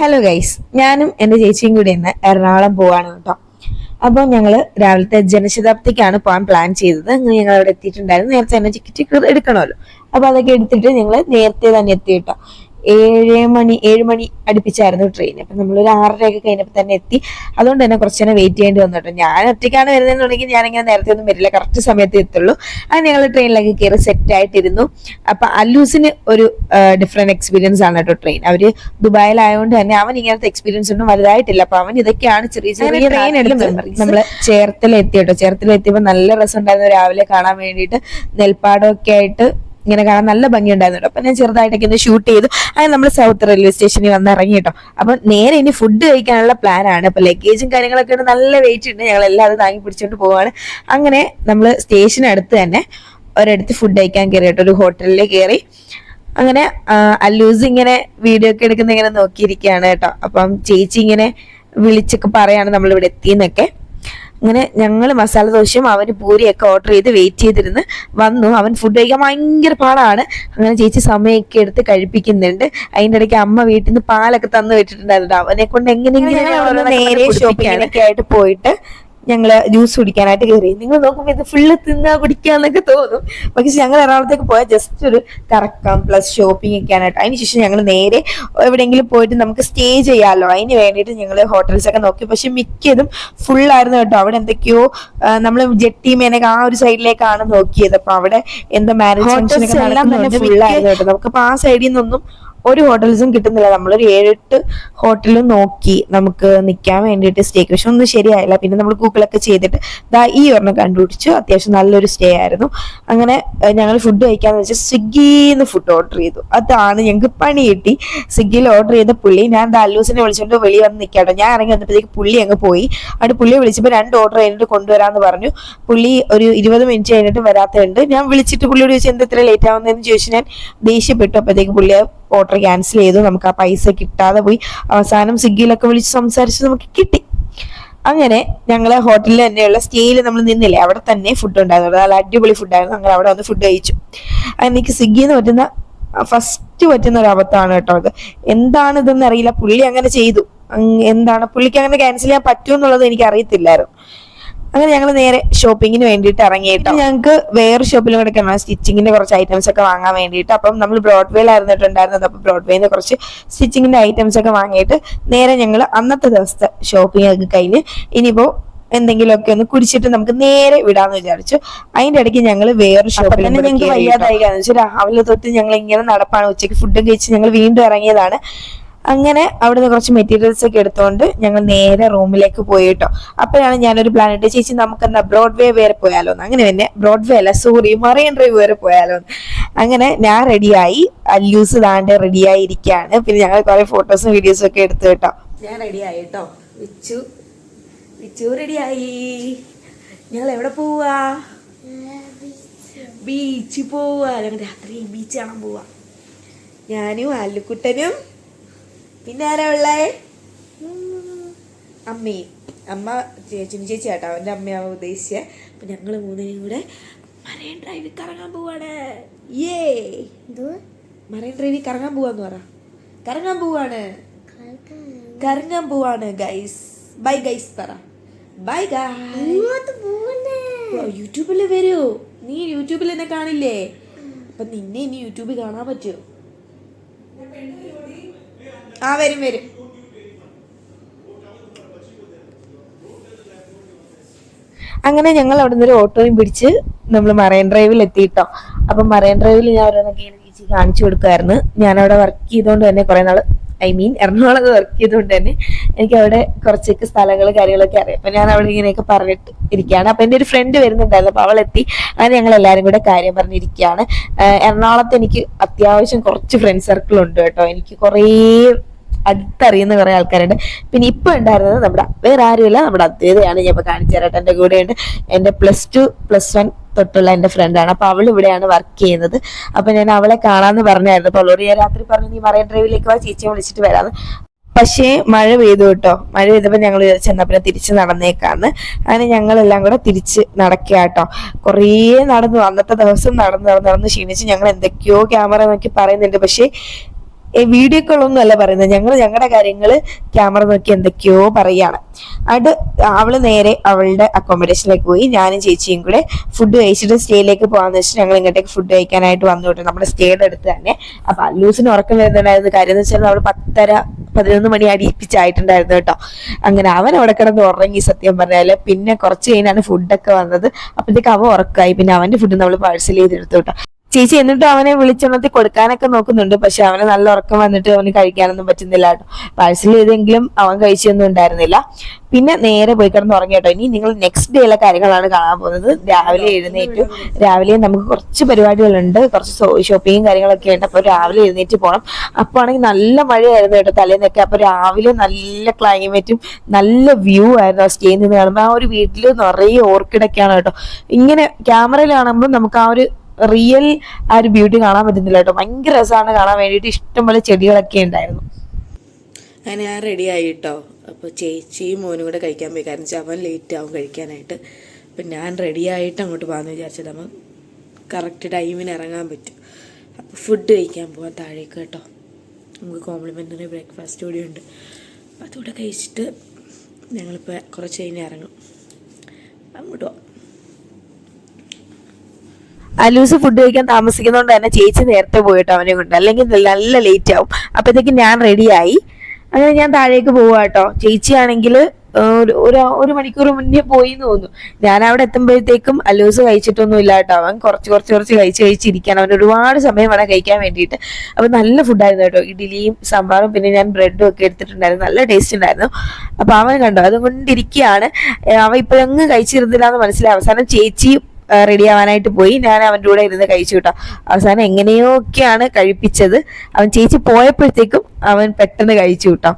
Hello guys ഞാനും എന്റെ ചേച്ചിയും കൂടി ഇന്ന് എറണാകുളം പോവാണ് കേട്ടോ. അപ്പോൾ ഞങ്ങൾ രാവിലത്തെ ജനശതാബ്ദിക്കാണ് പോകാൻ പ്ലാൻ ചെയ്തത്. അങ്ങനെ ഞങ്ങൾ അവിടെ എത്തിയിട്ടുണ്ടായിരുന്നു. നേരത്തെ തന്നെ ടിക്കറ്റ് എടുക്കണമല്ലോ. അപ്പോൾ അതൊക്കെ എടുത്തിട്ട് ഞങ്ങൾ നേരത്തെ തന്നെ എത്തി കേട്ടോ. ഏഴ് മണി ഏഴ് മണി അടുപ്പിച്ചായിരുന്നു ട്രെയിൻ അപ്പം നമ്മളൊരു ആറരയൊക്കെ കഴിഞ്ഞപ്പോൾ തന്നെ എത്തി. അതുകൊണ്ട് തന്നെ കുറച്ച് നേരം വെയിറ്റ് ചെയ്യേണ്ടി വന്നു കേട്ടോ. ഞാൻ ഒറ്റയ്ക്കാണ് വരുന്നതെന്നുണ്ടെങ്കിൽ ഞാനിങ്ങനെ നേരത്തെ ഒന്നും വരില്ല. കറക്റ്റ് സമയത്ത് എത്തുള്ളൂ. അത് ഞങ്ങൾ ട്രെയിനിലേക്ക് കയറി സെറ്റ് ആയിട്ടിരുന്നു. അപ്പൊ അല്ലൂസിന് ഒരു ഡിഫറെന്റ് എക്സ്പീരിയൻസ് ആണ് കേട്ടോ ട്രെയിൻ അവർ ദുബായിലായതുകൊണ്ട് തന്നെ അവൻ ഇങ്ങനത്തെ എക്സ്പീരിയൻസ് ഒന്നും വലുതായിട്ടില്ല. അപ്പൊ അവൻ ഇതൊക്കെയാണ് ചെറിയ ചെറിയ ട്രെയിൻ എടുത്ത്. നമ്മൾ ചേർത്തല എത്തി കേട്ടോ. ചേർത്തല എത്തിയപ്പോ നല്ല രസം ഉണ്ടായിരുന്നു രാവിലെ കാണാൻ വേണ്ടിയിട്ട് നെൽപ്പാടമൊക്കെ ആയിട്ട് ഇങ്ങനെ കാണാൻ നല്ല ഭംഗിയുണ്ടായിരുന്നു കേട്ടോ. അപ്പൊ ഞാൻ ചെറുതായിട്ടൊക്കെ ഒന്ന് ഷൂട്ട് ചെയ്തു. അങ്ങനെ നമ്മൾ സൗത്ത് റെയിൽവേ സ്റ്റേഷനിൽ വന്ന് ഇറങ്ങി കേട്ടോ. അപ്പൊ നേരെ ഇനി ഫുഡ് കഴിക്കാനുള്ള പ്ലാനാണ് അപ്പൊ ലഗേജും കാര്യങ്ങളൊക്കെ ഉണ്ട്. നല്ല വെയിറ്റ് ഉണ്ട്. ഞങ്ങൾ എല്ലാം അത് താങ്ങി പിടിച്ചോണ്ട് പോവാണ്. അങ്ങനെ നമ്മൾ സ്റ്റേഷനടുത്ത് തന്നെ ഒരിടത്ത് ഫുഡ് കഴിക്കാൻ കയറി കേട്ടോ. ഒരു ഹോട്ടലിൽ കയറി അങ്ങനെ അല്ലൂസ് ഇങ്ങനെ വീഡിയോ ഒക്കെ എടുക്കുന്ന ഇങ്ങനെ നോക്കിയിരിക്കുകയാണ് കേട്ടോ. അപ്പം ചേച്ചി ഇങ്ങനെ വിളിച്ചൊക്കെ പറയാണ് നമ്മൾ ഇവിടെ എത്തിയെന്നൊക്കെ അങ്ങനെ ഞങ്ങൾ മസാല ദോശയും അവന് പൂരിയൊക്കെ ഓർഡർ ചെയ്ത് വെയിറ്റ് ചെയ്തിരുന്ന് വന്നു. അവൻ ഫുഡ് കഴിക്കാൻ ഭയങ്കര പാടാണ്. അങ്ങനെ ചേച്ചി സമയമൊക്കെ എടുത്ത് കഴിപ്പിക്കുന്നുണ്ട്. അതിന്റെ ഇടയ്ക്ക് അമ്മ വീട്ടിൽ നിന്ന് പാലൊക്കെ തന്നു വിട്ടിട്ടുണ്ടായിരുന്നു അവനെ കൊണ്ട് എങ്ങനെയെങ്കിലും നേരെ ഷോപ്പിങ്ങിനൊക്കെ ആയിട്ട് പോയിട്ട് ഞങ്ങൾ ജ്യൂസ് കുടിക്കാനായിട്ട് കയറി നിങ്ങൾ നോക്കുമ്പോൾ ഇത് ഫുള്ള് തിന്നാ കുടിക്കാന്നൊക്കെ തോന്നും. പക്ഷെ ഞങ്ങൾ എറണാകുളത്തേക്ക് പോയാൽ ജസ്റ്റ് ഒരു കറക്കം പ്ലസ് ഷോപ്പിംഗ് ഒക്കെ ആയിട്ട് അതിനുശേഷം ഞങ്ങൾ നേരെ എവിടെയെങ്കിലും പോയിട്ട് നമുക്ക് സ്റ്റേ ചെയ്യാമല്ലോ അതിന് വേണ്ടിയിട്ട് ഞങ്ങൾ ഹോട്ടൽസ് ഒക്കെ നോക്കി. പക്ഷെ മിക്കതും ഫുൾ ആയിരുന്നു കേട്ടോ. അവിടെ എന്തൊക്കെയോ നമ്മൾ ജെട്ടി മേനൊക്കെ ആ ഒരു സൈഡിലേക്കാണ് നോക്കിയത്. അപ്പൊ അവിടെ എന്താ മാരേജ് ഫംഗ്ഷൻ ഒക്കെ നടക്കുന്നുണ്ട് ആയിരുന്നു കേട്ടോ. നമുക്ക് ആ സൈഡിൽ നിന്നൊന്നും ഒരു ഹോട്ടൽസും കിട്ടുന്നില്ല. നമ്മളൊരു ഏഴെട്ട് ഹോട്ടലും നോക്കി നമുക്ക് നിൽക്കാൻ വേണ്ടിയിട്ട് സ്റ്റേക്ക് പക്ഷെ ഒന്നും ശരിയായില്ല. പിന്നെ നമ്മൾ ഗൂഗിളൊക്കെ ചെയ്തിട്ട് ദാ ഈ ഒരെണ്ണം കണ്ടുപിടിച്ചു. അത്യാവശ്യം നല്ലൊരു സ്റ്റേ ആയിരുന്നു. അങ്ങനെ ഞങ്ങൾ ഫുഡ് കഴിക്കാന്ന് വെച്ചാൽ സ്വിഗ്ഗിന്ന് ഫുഡ് ഓർഡർ ചെയ്തു. അതാണ് ഞങ്ങൾക്ക് പണി കിട്ടി. സ്വിഗ്ഗിയിൽ ഓർഡർ ചെയ്ത പുള്ളി ഞാൻ ദാ ദാലൂസിനെ വിളിച്ചോണ്ട് വെളി വന്ന് നിൽക്കാട്ടോ ഞാൻ ഇറങ്ങി വന്നപ്പോഴത്തേക്ക് പുള്ളി അങ്ങ് പോയി. അവിടെ പുള്ളിയെ വിളിച്ചപ്പോൾ രണ്ട് ഓർഡർ കഴിഞ്ഞിട്ട് കൊണ്ടുവരാന്ന് പറഞ്ഞു. പുള്ളി ഒരു ഇരുപത് മിനിറ്റ് കഴിഞ്ഞിട്ട് വരാത്തതുണ്ട്. ഞാൻ വിളിച്ചിട്ട് പുള്ളിയോട് ചോദിച്ചു എന്താ ഇത്ര ലേറ്റ് ആവുന്നതെന്ന് ചോദിച്ചു ഞാൻ ദേഷ്യപ്പെട്ടു. അപ്പോഴത്തേക്ക് പുള്ളി ഓർഡർ ക്യാൻസൽ ചെയ്തു. നമുക്ക് ആ പൈസ കിട്ടാതെ പോയി. അവസാനം സ്വിഗ്ഗിയിലൊക്കെ വിളിച്ച് സംസാരിച്ച് നമുക്ക് കിട്ടി. അങ്ങനെ ഞങ്ങൾ ഹോട്ടലിൽ തന്നെയുള്ള സ്റ്റേയിൽ നമ്മൾ നിന്നില്ലേ? അവിടെ തന്നെ ഫുഡ് ഉണ്ടായിരുന്നു. നല്ല അടിപൊളി ഫുഡായിരുന്നു അങ്ങനെ അവിടെ വന്ന് ഫുഡ് കഴിച്ചു. അങ്ങനെ എനിക്ക് സ്വിഗ്ഗിന്ന് പറ്റുന്ന ഫസ്റ്റ് പറ്റുന്ന ഒരു അബദ്ധമാണ് കേട്ടോ അത്. എന്താണ് ഇതെന്ന് അറിയില്ല. പുള്ളി അങ്ങനെ ചെയ്തു. എന്താണ്? പുള്ളിക്ക് അങ്ങനെ ക്യാൻസൽ ചെയ്യാൻ പറ്റുമെന്നുള്ളത് എനിക്ക് അറിയത്തില്ലായിരുന്നു. അങ്ങനെ ഞങ്ങൾ നേരെ ഷോപ്പിങ്ങിന് വേണ്ടിയിട്ട് ഇറങ്ങിയിട്ട്. ഞങ്ങൾക്ക് വേറെ ഷോപ്പിലും കൂടെ കാണാം. സ്റ്റിച്ചിങ്ങിന്റെ കുറച്ച് ഐറ്റംസ് ഒക്കെ വാങ്ങാൻ വേണ്ടിയിട്ട്. അപ്പം നമ്മൾ ബ്രോഡ്വേയിലായിരുന്നിട്ടുണ്ടായിരുന്നത് അപ്പം ബ്രോഡ്വേന്ന് കുറച്ച് സ്റ്റിച്ചിങ്ങിന്റെ ഐറ്റംസ് ഒക്കെ വാങ്ങിയിട്ട് നേരെ ഞങ്ങൾ അന്നത്തെ ദിവസത്തെ ഷോപ്പിംഗ് ഒക്കെ കഴിഞ്ഞ് ഇനിയിപ്പോ എന്തെങ്കിലുമൊക്കെ ഒന്ന് കുടിച്ചിട്ട് നമുക്ക് നേരെ വിടാന്ന് വിചാരിച്ചു. അതിന്റെ ഇടയ്ക്ക് ഞങ്ങൾ വേറെ ഷോപ്പിൽ തന്നെ ഞങ്ങൾക്ക് വയ്യാതായി. കാരണം വെച്ചാൽ രാവിലെ തൊട്ട് ഞങ്ങൾ ഇങ്ങനെ നടപ്പാണ്. ഉച്ചയ്ക്ക് ഫുഡും കഴിച്ച് ഞങ്ങൾ വീണ്ടും ഇറങ്ങിയതാണ്. അങ്ങനെ അവിടുന്ന് കുറച്ച് മെറ്റീരിയൽസ് ഒക്കെ എടുത്തുകൊണ്ട് ഞങ്ങൾ നേരെ റൂമിലേക്ക് പോയി കേട്ടോ. അപ്പോഴാണ് ഞാനൊരു പ്ലാൻ ഇട്ട് ചേച്ചി നമുക്ക് എന്താ ബ്രോഡ്വേ വരെ പോയാലോ എന്ന് അങ്ങനെ തന്നെ ബ്രോഡ്വേ അല്ല സോറി മറൈൻ ഡ്രൈവ് വരെ പോയാലോ എന്ന് അങ്ങനെ ഞാൻ റെഡിയായി അല്ലൂസ് താണ്ട് റെഡിയായി ഇരിക്കുകയാണ് പിന്നെ ഞങ്ങൾ കുറെ ഫോട്ടോസും വീഡിയോസും ഒക്കെ എടുത്തു കേട്ടോ. ഞാൻ റെഡിയായി കേട്ടോ. വിച്ചു. വിച്ചു റെഡിയായി ഞങ്ങൾ എവിടെ പോവാ? ബീച്ച് പോവാ. ഞങ്ങൾ രാത്രി ബീച്ച് കാണാൻ പോവാ. ഞാനും അല്ലുക്കുട്ടനും പിന്നെ ആരാ ഉള്ളേ? അമ്മയും അമ്മ ചേച്ചിന് ചേച്ചി ആട്ടോ അവന്റെ അമ്മയാവാൻ ഉദ്ദേശിച്ചത് അപ്പം ഞങ്ങൾ മൂന്നിനും കൂടെ മറൈൻ ഡ്രൈവിൽ കറങ്ങാൻ പോവാണ്. ഏ മറൈൻ ഡ്രൈവിൽ കറങ്ങാൻ പോവാന്ന് പറ. കറങ്ങാൻ പോവാണ്. കറങ്ങാൻ. പോവാണ് ഗൈസ് ബൈ ഗൈസ് പറ. ബൈ യൂട്യൂബിൽ വരൂ. നീ യൂട്യൂബിൽ എന്നെ കാണില്ലേ? അപ്പൊ നിന്നെ ഇനി യൂട്യൂബിൽ കാണാൻ പറ്റുമോ? ആ വരും വരും. അങ്ങനെ ഞങ്ങൾ അവിടെ ഒരു ഓട്ടോയും പിടിച്ച് നമ്മൾ മറൈൻ ഡ്രൈവിൽ എത്തിയിട്ടോ. അപ്പം മറൈൻ ഡ്രൈവിൽ ഞാൻ ഓരോന്നൊക്കെ ചേച്ചി കാണിച്ചു കൊടുക്കുമായിരുന്നു ഞാൻ അവിടെ വർക്ക് ചെയ്തുകൊണ്ട് തന്നെ കുറെ നാൾ ഐ മീൻ എറണാകുളത്ത് വർക്ക് ചെയ്തുകൊണ്ട് തന്നെ എനിക്ക് അവിടെ കുറച്ചൊക്കെ സ്ഥലങ്ങൾ കാര്യങ്ങളൊക്കെ അറിയാം. അപ്പൊ ഞാൻ അവിടെ ഇങ്ങനെയൊക്കെ പറഞ്ഞിട്ട് ഇരിക്കുകയാണ്. അപ്പൊ എന്റെ ഒരു ഫ്രണ്ട് വരുന്നുണ്ടായിരുന്നു. അപ്പോൾ അവൾ എത്തി അങ്ങനെ ഞങ്ങൾ എല്ലാവരും കൂടെ കാര്യം പറഞ്ഞിരിക്കുകയാണ്. എറണാകുളത്ത് എനിക്ക് അത്യാവശ്യം കുറച്ച് ഫ്രണ്ട് സർക്കിൾ ഉണ്ട് കേട്ടോ. എനിക്ക് കുറേ അടുത്തറിയുന്ന കുറെ ആൾക്കാരുണ്ട്. പിന്നെ ഇപ്പൊ ഉണ്ടായിരുന്നത് നമ്മുടെ വേറെ ആരുമില്ല. നമ്മുടെ അദ്വൈതയാണ് ഞാൻ ഇപ്പൊ കാണിച്ചു തരട്ടെ എന്റെ കൂടെയുണ്ട് എന്റെ പ്ലസ് ടു പ്ലസ് വൺ തൊട്ടുള്ള എന്റെ ഫ്രണ്ടാണ് അപ്പൊ അവൾ ഇവിടെയാണ് വർക്ക് ചെയ്യുന്നത്. അപ്പൊ ഞാൻ അവളെ കാണാന്ന് പറഞ്ഞായിരുന്നു. അപ്പൊ അവളോട് ഞാൻ രാത്രി പറഞ്ഞു നീ മറൈൻ ഡ്രൈവിലേക്ക് വാ ചേച്ചിയെ വിളിച്ചിട്ട് വരാന്ന്. പക്ഷേ മഴ പെയ്തു കേട്ടോ. മഴ പെയ്തപ്പോൾ ഞങ്ങൾ ചെന്ന പിന്നെ തിരിച്ച് നടന്നേക്കാന്ന്. അങ്ങനെ ഞങ്ങളെല്ലാം കൂടെ തിരിച്ച് നടക്കുക കേട്ടോ. കുറേ നടന്നു. അന്നത്തെ ദിവസം നടന്ന് നടന്ന് നടന്ന് ക്ഷീണിച്ച് ഞങ്ങൾ എന്തൊക്കെയോ ക്യാമറ നോക്കി പറയുന്നുണ്ട്. പക്ഷേ വീഡിയോ കോളൊന്നും അല്ല പറയുന്നത്. ഞങ്ങൾ ഞങ്ങളുടെ കാര്യങ്ങൾ ക്യാമറ നോക്കി എന്തൊക്കെയോ പറയാണ്. അത് അവൾ നേരെ അവളുടെ അക്കോമഡേഷനിലേക്ക് പോയി. ഞാനും ചേച്ചിയും കൂടെ ഫുഡ് കഴിച്ചിട്ട് സ്റ്റേയിലേക്ക് പോകാന്ന് വെച്ചിട്ട് ഞങ്ങൾ ഇങ്ങോട്ടേക്ക് ഫുഡ് കഴിക്കാനായിട്ട് വന്നു കേട്ടോ. നമ്മുടെ സ്റ്റേയുടെ അടുത്ത് തന്നെ. അപ്പൊ അല്ലൂസിന് ഉറക്കം വരുന്നുണ്ടായിരുന്നു. കാര്യം എന്ന് വെച്ചാൽ അവൾ പത്തര പതിനൊന്ന് മണി അടിയിപ്പിച്ചായിട്ടുണ്ടായിരുന്നു കേട്ടോ. അങ്ങനെ അവൻ അവിടെ കിടന്ന് ഉറങ്ങി സത്യം പറഞ്ഞാൽ. പിന്നെ കുറച്ച് കഴിഞ്ഞാണ് ഫുഡൊക്കെ വന്നത്. അപ്പോഴത്തേക്ക് അവൻ ഉറക്കായി. പിന്നെ അവന്റെ ഫുഡ് നമ്മൾ പാഴ്സൽ ചെയ്തെടുത്തു കേട്ടോ. ചേച്ചി എന്നിട്ട് അവനെ വിളിച്ചുണർത്തി കൊടുക്കാനൊക്കെ നോക്കുന്നുണ്ട്. പക്ഷെ അവന് നല്ല ഉറക്കം വന്നിട്ട് അവന് കഴിക്കാനൊന്നും പറ്റുന്നില്ല കേട്ടോ. പാഴ്സൽ ചെയ്തെങ്കിലും അവൻ കഴിച്ചൊന്നും ഉണ്ടായിരുന്നില്ല. പിന്നെ നേരെ പോയി കിടന്ന് ഉറങ്ങി കേട്ടോ. ഇനി നിങ്ങൾ നെക്സ്റ്റ് ഡേയിലെ കാര്യങ്ങളാണ് കാണാൻ പോകുന്നത്. രാവിലെ എഴുന്നേറ്റു. രാവിലെ നമുക്ക് കുറച്ച് പരിപാടികളുണ്ട്. കുറച്ച് ഷോപ്പിങ്ങും കാര്യങ്ങളൊക്കെ ഉണ്ട്. അപ്പോൾ രാവിലെ എഴുന്നേറ്റ് പോകണം അപ്പോൾ ആണെങ്കിൽ നല്ല മഴയായിരുന്നു കേട്ടോ തലേന്നൊക്കെ. അപ്പോൾ രാവിലെ നല്ല ക്ലൈമറ്റും നല്ല വ്യൂ ആയിരുന്നു ആ സ്റ്റേ നിന്ന് കാണുമ്പോൾ. ആ ഒരു വീട്ടിൽ നിറയെ ഓർക്കിഡൊക്കെയാണ് കേട്ടോ. ഇങ്ങനെ ക്യാമറയിൽ കാണുമ്പോൾ നമുക്ക് ആ ഒരു റിയൽ ആ ഒരു ബ്യൂട്ടി കാണാൻ പറ്റുന്നില്ല കേട്ടോ. ഭയങ്കര രസമാണ് കാണാൻ വേണ്ടിയിട്ട്. ഇഷ്ടംപോലെ ചെടികളൊക്കെ ഉണ്ടായിരുന്നു. അങ്ങനെ ഞാൻ റെഡി ആയി കേട്ടോ അപ്പോൾ ചേച്ചിയും മോനും കൂടെ കഴിക്കാൻ പോയി. കാരണം വെച്ചാൽ അവൻ ലേറ്റ് ആവും കഴിക്കാനായിട്ട്. അപ്പം ഞാൻ റെഡി ആയിട്ട് അങ്ങോട്ട് പോകാമെന്ന് വിചാരിച്ചത്. നമ്മൾ കറക്റ്റ് ടൈമിന് ഇറങ്ങാൻ പറ്റും. അപ്പോൾ ഫുഡ് കഴിക്കാൻ പോകാം താഴേക്ക് കേട്ടോ. നമുക്ക് കോംപ്ലിമെന്ററി ബ്രേക്ക്ഫാസ്റ്റ് കൂടി ഉണ്ട്. അപ്പോൾ അതുകൂടെ കഴിച്ചിട്ട് ഞങ്ങളിപ്പോൾ കുറച്ച് കഴിഞ്ഞ് ഇറങ്ങും. അങ്ങോട്ട് പോകാം അലൂസ് ഫുഡ് കഴിക്കാൻ താമസിക്കുന്നതുകൊണ്ട് തന്നെ ചേച്ചി നേരത്തെ പോയിട്ട് അവനെ കൊണ്ട് അല്ലെങ്കിൽ നല്ല ലേറ്റ് ആവും. അപ്പോഴത്തേക്ക് ഞാൻ റെഡിയായി അങ്ങനെ ഞാൻ താഴേക്ക് പോവാ കേട്ടോ ചേച്ചിയാണെങ്കിൽ ഒരു ഒരു- മണിക്കൂർ മുന്നേ പോയി എന്ന് തോന്നുന്നു. ഞാൻ അവിടെ എത്തുമ്പോഴത്തേക്കും അലൂസ് കഴിച്ചിട്ടൊന്നും ഇല്ല കേട്ടോ അവൻ കുറച്ച് കുറച്ച് കുറച്ച് കഴിച്ച് കഴിച്ചിരിക്കാൻ അവൻ ഒരുപാട് സമയം വേണം കഴിക്കാൻ വേണ്ടിയിട്ട്. അപ്പൊ നല്ല ഫുഡായിരുന്നു കേട്ടോ ഇഡ്ഡലിയും സാമ്പാറും പിന്നെ ഞാൻ ബ്രെഡും ഒക്കെ എടുത്തിട്ടുണ്ടായിരുന്നു. നല്ല ടേസ്റ്റ് ഉണ്ടായിരുന്നു. അപ്പൊ അവൻ കണ്ടോ അതുകൊണ്ടിരിക്കുകയാണ് അവൻ ഇപ്പോഴെങ്ങ് കഴിച്ചിരുന്നില്ല എന്ന് മനസ്സിലായി. അവസാനം ചേച്ചി റെഡി ആവാനായിട്ട് പോയി. ഞാൻ അവന്റെ കൂടെ ഇരുന്ന് കഴിച്ചു കേട്ടോ. അവസാനം എങ്ങനെയൊക്കെയാണ് കഴിപ്പിച്ചത് അവൻ ചേച്ചി പോയപ്പോഴത്തേക്കും അവൻ പെട്ടെന്ന് കഴിച്ചു കേട്ടോ.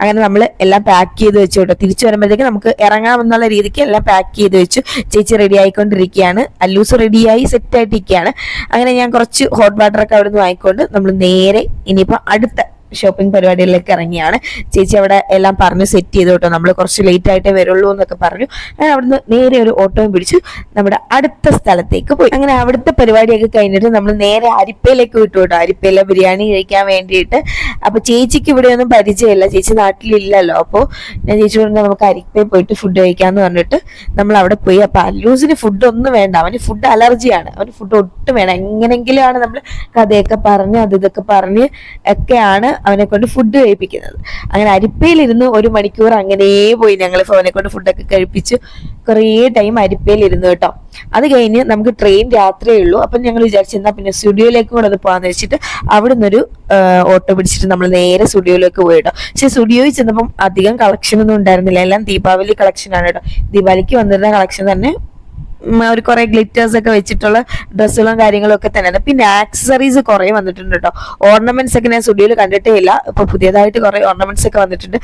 അങ്ങനെ നമ്മൾ എല്ലാം പാക്ക് ചെയ്ത് വെച്ചു കേട്ടോ. തിരിച്ചു വരുമ്പോഴത്തേക്ക് നമുക്ക് ഇറങ്ങാമെന്നുള്ള രീതിക്ക് എല്ലാം പാക്ക് ചെയ്ത് വെച്ചു. ചേച്ചി റെഡി ആയിക്കൊണ്ടിരിക്കുകയാണ്. അല്ലൂസ് റെഡിയായി സെറ്റ് ആയിട്ടിരിക്കുകയാണ്. അങ്ങനെ ഞാൻ കുറച്ച് ഹോട്ട് വാട്ടർ ഒക്കെ അവിടെ നിന്ന് വാങ്ങിക്കൊണ്ട് നമ്മൾ നേരെ ഇനിയിപ്പോൾ അടുത്ത ഷോപ്പിംഗ് പരിപാടികളിലേക്ക് ഇറങ്ങിയാണ്. ചേച്ചി അവിടെ എല്ലാം പറഞ്ഞു സെറ്റ് ചെയ്തു കേട്ടോ. നമ്മൾ കുറച്ച് ലേറ്റ് ആയിട്ടേ വരുള്ളൂ എന്നൊക്കെ പറഞ്ഞു. അങ്ങനെ അവിടുന്ന് നേരെ ഒരു ഓട്ടോയും പിടിച്ചു. നമ്മുടെ അടുത്ത സ്ഥലത്തേക്ക് പോയി. അങ്ങനെ അവിടുത്തെ പരിപാടിയൊക്കെ കഴിഞ്ഞിട്ട് നമ്മൾ നേരെ അരിപ്പയിലേക്ക് വിട്ടു കേട്ടോ. അരിപ്പയിലെ ബിരിയാണി കഴിക്കാൻ വേണ്ടിയിട്ട്. അപ്പൊ ചേച്ചിക്ക് ഇവിടെ ഒന്നും പരിചയമില്ല. ചേച്ചി നാട്ടിലില്ലല്ലോ. അപ്പോൾ ഞാൻ ചേച്ചി പറഞ്ഞു നമുക്ക് അരിപ്പയിൽ പോയിട്ട് ഫുഡ് കഴിക്കാന്ന് പറഞ്ഞിട്ട് നമ്മൾ അവിടെ പോയി. അപ്പൊ അല്ലൂസിന് ഫുഡ് ഒന്നും വേണ്ട. അവന് ഫുഡ് അലർജിയാണ് അവന് ഫുഡ് ഒട്ടും വേണം എങ്ങനെങ്കിലും ആണ് നമ്മൾ കഥയൊക്കെ പറഞ്ഞ് അത് ഇതൊക്കെ പറഞ്ഞ് ഒക്കെയാണ് അവനെ കൊണ്ട് ഫുഡ് കഴിപ്പിക്കുന്നത്. അങ്ങനെ അരിപ്പയിലിരുന്ന് ഒരു മണിക്കൂർ അങ്ങനെ പോയി ഞങ്ങൾ അവനെ കൊണ്ട് ഫുഡൊക്കെ കഴിപ്പിച്ചു. കുറേ ടൈം അരിപ്പയിലിരുന്നു കേട്ടോ. അത് കഴിഞ്ഞ് നമുക്ക് ട്രെയിൻ രാത്രിയേ ഉള്ളൂ. അപ്പം ഞങ്ങൾ വിചാരിച്ചു എന്നാ പിന്നെ സ്റ്റുഡിയോയിലേക്കും കൂടെ ഒന്ന് പോകാന്ന് വെച്ചിട്ട് അവിടെ നിന്നൊരു ഓട്ടോ പിടിച്ചിട്ട് നമ്മൾ നേരെ സ്റ്റുഡിയോയിലേക്ക് പോയി കേട്ടോ. പക്ഷെ സ്റ്റുഡിയോയിൽ ചെന്നപ്പം അധികം കളക്ഷൻ ഒന്നും ഉണ്ടായിരുന്നില്ല. എല്ലാം ദീപാവലി കളക്ഷൻ ആണ് കേട്ടോ. ദീപാവലിക്ക് വന്നിരുന്ന കളക്ഷൻ തന്നെ ഒരു കുറെ ഗ്ലിറ്റേഴ്സ് ഒക്കെ വെച്ചിട്ടുള്ള ഡ്രസ്സുകളും കാര്യങ്ങളും ഒക്കെ തന്നെയാണ് പിന്നെ ആക്സസറീസ് കുറെ വന്നിട്ടുണ്ട് കേട്ടോ. ഓർണമെന്റ്സ് ഒക്കെ ഞാൻ സ്റ്റുഡിയോയിൽ കണ്ടിട്ടേ ഇല്ല. ഇപ്പൊ പുതിയതായിട്ട് കുറെ ഓർണമെന്റ്സ് ഒക്കെ വന്നിട്ടുണ്ട്.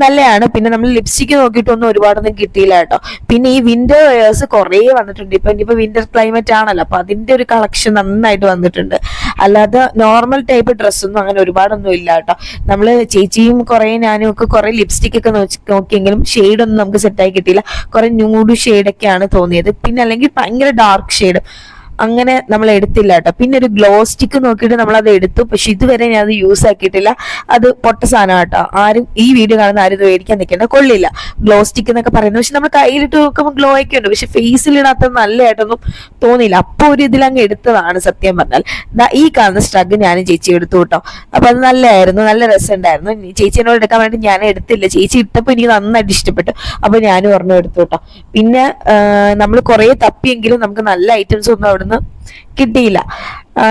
നല്ലതാണ് പിന്നെ നമ്മൾ ലിപ്സ്റ്റിക്ക് നോക്കിയിട്ടൊന്നും ഒരുപാടൊന്നും കിട്ടിയില്ല കേട്ടോ. പിന്നെ ഈ വിന്റർ വെയേഴ്സ് കുറേ വന്നിട്ടുണ്ട്. ഇപ്പൊ ഇനിയിപ്പോ വിന്റർ ക്ലൈമറ്റ് ആണല്ലോ. അപ്പൊ അതിന്റെ ഒരു കളക്ഷൻ നന്നായിട്ട് വന്നിട്ടുണ്ട്. അല്ലാതെ നോർമൽ ടൈപ്പ് ഡ്രസ്സൊന്നും അങ്ങനെ ഒരുപാടൊന്നും ഇല്ല കേട്ടോ. നമ്മൾ ചേച്ചിയും കുറെ ഞാനും ഒക്കെ കുറെ ലിപ്സ്റ്റിക് ഒക്കെ നോക്കി- നോക്കിയെങ്കിലും ഷെയ്ഡ് ഒന്നും നമുക്ക് സെറ്റ് സെറ്റായി കിട്ടിയില്ല. കുറെ ന്യൂഡ് ഷെയ്ഡൊക്കെയാണ് തോന്നിയത്. പിന്നെ അല്ലെങ്കിൽ ഭയങ്കര ഡാർക്ക് ഷെയ്ഡ് അങ്ങനെ നമ്മൾ എടുത്തില്ല കേട്ടോ. പിന്നെ ഒരു ഗ്ലോ സ്റ്റിക്ക് നോക്കിയിട്ട് നമ്മൾ അത് എടുത്തു. പക്ഷെ ഇതുവരെ ഞാൻ അത് യൂസ് ആക്കിയിട്ടില്ല. അത് പൊട്ട സാധനം കേട്ടോ. ആരും ഈ വീഡിയോ കാണുന്ന ആരും മേടിക്കാൻ നിൽക്കേണ്ട. കൊള്ളില്ല. ഗ്ലോ സ്റ്റിക്ക് എന്നൊക്കെ പറയുന്നത്. പക്ഷെ നമ്മൾ കയ്യിലിട്ട് നോക്കുമ്പോൾ ഗ്ലോ ഒക്കെ ഉണ്ട്. പക്ഷെ ഫേസിൽ ഇടാത്ത നല്ലതായിട്ടൊന്നും തോന്നിയില്ല. അപ്പൊ ഒരു ഇതിലങ്ങ് എടുത്തതാണ് സത്യം പറഞ്ഞാൽ. ഈ കാണുന്ന സ്ട്രഗ് ഞാനും ചേച്ചി എടുത്തു കേട്ടോ. അപ്പൊ അത് നല്ലതായിരുന്നു. നല്ല രസമുണ്ടായിരുന്നു. ചേച്ചിനോട് എടുക്കാൻ വേണ്ടി ഞാൻ എടുത്തില്ല. ചേച്ചി ഇട്ടപ്പോൾ എനിക്ക് നന്നായിട്ട് ഇഷ്ടപ്പെട്ടു. അപ്പൊ ഞാനും ഒരെണ്ണം എടുത്തു കേട്ടോ. പിന്നെ നമ്മൾ കുറെ തപ്പിയെങ്കിലും നമുക്ക് നല്ല ഐറ്റംസ് ഒന്നും അവിടുന്ന് കിട്ടിയില്ല.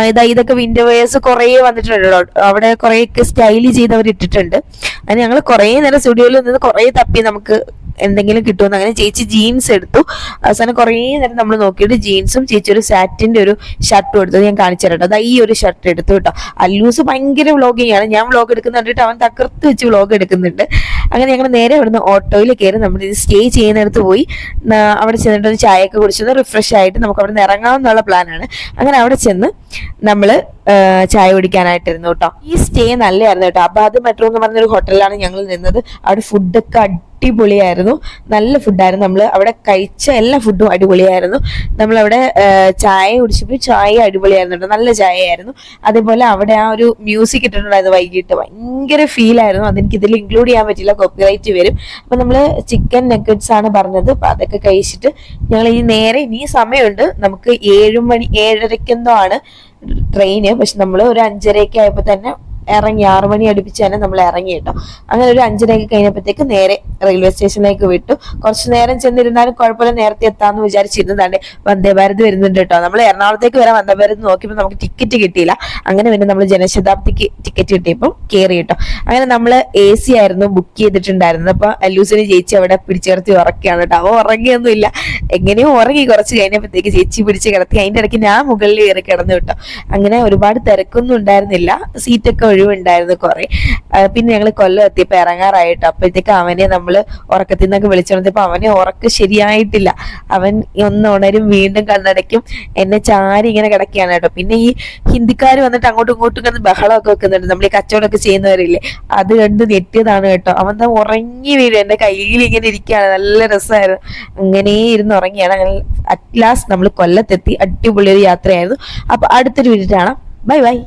ഇതാ ഇതൊക്കെ വിൻഡോ വേഴ്സ് കുറേ വന്നിട്ടുണ്ടല്ലോ. അവിടെ കുറേയൊക്കെ സ്റ്റൈൽ ചെയ്തവർ ഇട്ടിട്ടുണ്ട്. അതിന് ഞങ്ങൾ കുറേ നേരം സ്റ്റുഡിയോയിൽ നിന്ന് കുറേ തപ്പി നമുക്ക് എന്തെങ്കിലും കിട്ടുമെന്ന്. അങ്ങനെ ചേച്ചി ജീൻസ് എടുത്തു. അവസാനം കുറേ നേരം നമ്മൾ നോക്കിയിട്ട് ജീൻസും ചേച്ചി ഒരു സാറ്റിന്റെ ഒരു ഷർട്ടും എടുത്തത് ഞാൻ കാണിച്ചു തരട്ടോ അതാ ഈ ഒരു ഷർട്ട് എടുത്തു കേട്ടോ. അല്ലൂസ് ഭയങ്കര വ്ളോഗിങ് ആണ്. ഞാൻ വ്ളോഗ് എടുക്കുന്ന കണ്ടിട്ട് അവൻ തകർത്ത് വെച്ച് വ്ളോഗ് എടുക്കുന്നുണ്ട്. അങ്ങനെ ഞങ്ങൾ നേരെ അവിടുന്ന് ഓട്ടോയിൽ കയറി നമ്മൾ ഇത് സ്റ്റേ ചെയ്യുന്നിടത്ത് പോയി. അവിടെ ചെന്നിട്ട് ഒരു ചായയൊക്കെ കുടിച്ചൊന്ന് റിഫ്രഷ് ആയിട്ട് നമുക്ക് അവിടെ നിന്ന് ഇറങ്ങാമെന്നുള്ള പ്ലാനാണ് അങ്ങനെ അവിടെ ചെന്ന് നമ്മൾ ചായ കുടിക്കാനായിട്ടിരുന്നു കേട്ടോ. ഈ സ്റ്റേ നല്ലതായിരുന്നു കേട്ടോ. അബാദ് മെട്രോ എന്ന് പറഞ്ഞൊരു ഹോട്ടലിലാണ് ഞങ്ങൾ നിന്നത്. അവിടെ ഫുഡൊക്കെ അടിപൊളിയായിരുന്നു. നല്ല ഫുഡായിരുന്നു നമ്മൾ അവിടെ കഴിച്ച എല്ലാ ഫുഡും അടിപൊളിയായിരുന്നു. നമ്മളവിടെ ചായ കുടിച്ചപ്പോൾ ചായ അടിപൊളിയായിരുന്നു കേട്ടോ. നല്ല ചായയായിരുന്നു. അതേപോലെ അവിടെ ആ ഒരു മ്യൂസിക് ഇട്ടിട്ടുണ്ടായിരുന്നു വൈകിട്ട്. ഭയങ്കര ഫീലായിരുന്നു അതെനിക്ക് ഇതിൽ ഇൻക്ലൂഡ് ചെയ്യാൻ പറ്റില്ല. കോപ്പി റൈറ്റ് വരും. അപ്പം നമ്മൾ ചിക്കൻ നെഗറ്റ്സ് ആണ് പറഞ്ഞത്. അപ്പം അതൊക്കെ കഴിച്ചിട്ട് ഞങ്ങൾ ഇനി നേരെ ഇനി സമയമുണ്ട്. നമുക്ക് ഏഴ് മണി ഏഴരയ്ക്കെന്തോ ആണ് ട്രെയിന്. പക്ഷെ നമ്മൾ ഒരു അഞ്ചരയൊക്കെ ആയപ്പോൾ തന്നെ ഇറങ്ങി ആറു മണി അടുപ്പിച്ച് തന്നെ നമ്മൾ ഇറങ്ങി കേട്ടോ. അങ്ങനെ ഒരു അഞ്ചരയൊക്കെ കഴിഞ്ഞപ്പോഴത്തേക്ക് നേരെ റെയിൽവേ സ്റ്റേഷനിലേക്ക് വിട്ടു. കുറച്ച് നേരം ചെന്നിരുന്നാലും കുഴപ്പമില്ല നേരത്തെ എത്താമെന്ന് വിചാരിച്ചിരുന്നതാണ്. വന്ദേ ഭാരത് വരുന്നുണ്ട് കേട്ടോ. നമ്മൾ എറണാകുളത്തേക്ക് വരാൻ വന്ദേ ഭാരത് നോക്കിയപ്പോൾ നമുക്ക് ടിക്കറ്റ് കിട്ടിയില്ല. അങ്ങനെ പിന്നെ നമ്മൾ ജനശതാബ്ദിക്ക് ടിക്കറ്റ് കിട്ടിയപ്പോൾ കയറി കേട്ടോ. അങ്ങനെ നമ്മൾ എ സി ആയിരുന്നു ബുക്ക് ചെയ്തിട്ടുണ്ടായിരുന്നത്. അപ്പൊ അല്ലൂസിനെ ചേച്ചി അവിടെ പിടിച്ചേർത്തി ഉറക്കുകയാണ് കേട്ടോ. അവ ഉറങ്ങിയൊന്നുമില്ല എങ്ങനെയോ ഉറങ്ങി കുറച്ച് കഴിഞ്ഞപ്പോഴത്തേക്ക് ചേച്ചി പിടിച്ച് കിടത്തി. അതിന്റെ ഇടയ്ക്ക് ഞാൻ മുകളിൽ കയറി കിടന്നു കേട്ടോ. അങ്ങനെ ഒരുപാട് തിരക്കൊന്നും ഉണ്ടായിരുന്നില്ല. സീറ്റൊക്കെ ഒഴിവുണ്ടായിരുന്നു കുറെ. പിന്നെ ഞങ്ങൾ കൊല്ലം എത്തിയപ്പോൾ ഇറങ്ങാറായിട്ടോ. അപ്പോഴത്തേക്ക് അവനെ നമ്മൾ ഉറക്കത്തിൽ നിന്നൊക്കെ വിളിച്ചുണർത്തിയപ്പോ അവനെ ഉറക്ക് ശരിയായിട്ടില്ല. അവൻ ഒന്ന് ഉണരും വീണ്ടും കണ്ണടയ്ക്കും. എന്നെ ചാരി ഇങ്ങനെ കിടക്കുകയാണ് കേട്ടോ. പിന്നെ ഈ ഹിന്ദിക്കാർ വന്നിട്ട് അങ്ങോട്ടും ഇങ്ങോട്ടും കിടന്ന് ബഹളമൊക്കെ വെക്കുന്നുണ്ട്. നമ്മൾ ഈ കച്ചവടമൊക്കെ ചെയ്യുന്നവരില്ലേ? അത് കണ്ട് ഞെട്ടിയതാണ് കേട്ടോ. അവൻ തന്നെ ഉറങ്ങി വീഴും. എന്റെ കയ്യിൽ ഇങ്ങനെ ഇരിക്കുകയാണ്. നല്ല രസമായിരുന്നു. അങ്ങനെ ഇരുന്ന് ഉറങ്ങിയാണ്. അങ്ങനെ അറ്റ്ലാസ്റ്റ് നമ്മൾ കൊല്ലത്തെത്തി. അടിപൊളി ഒരു യാത്രയായിരുന്നു. അപ്പൊ അടുത്തൊരു വീട്ടിലാണ് ബൈ ബൈ.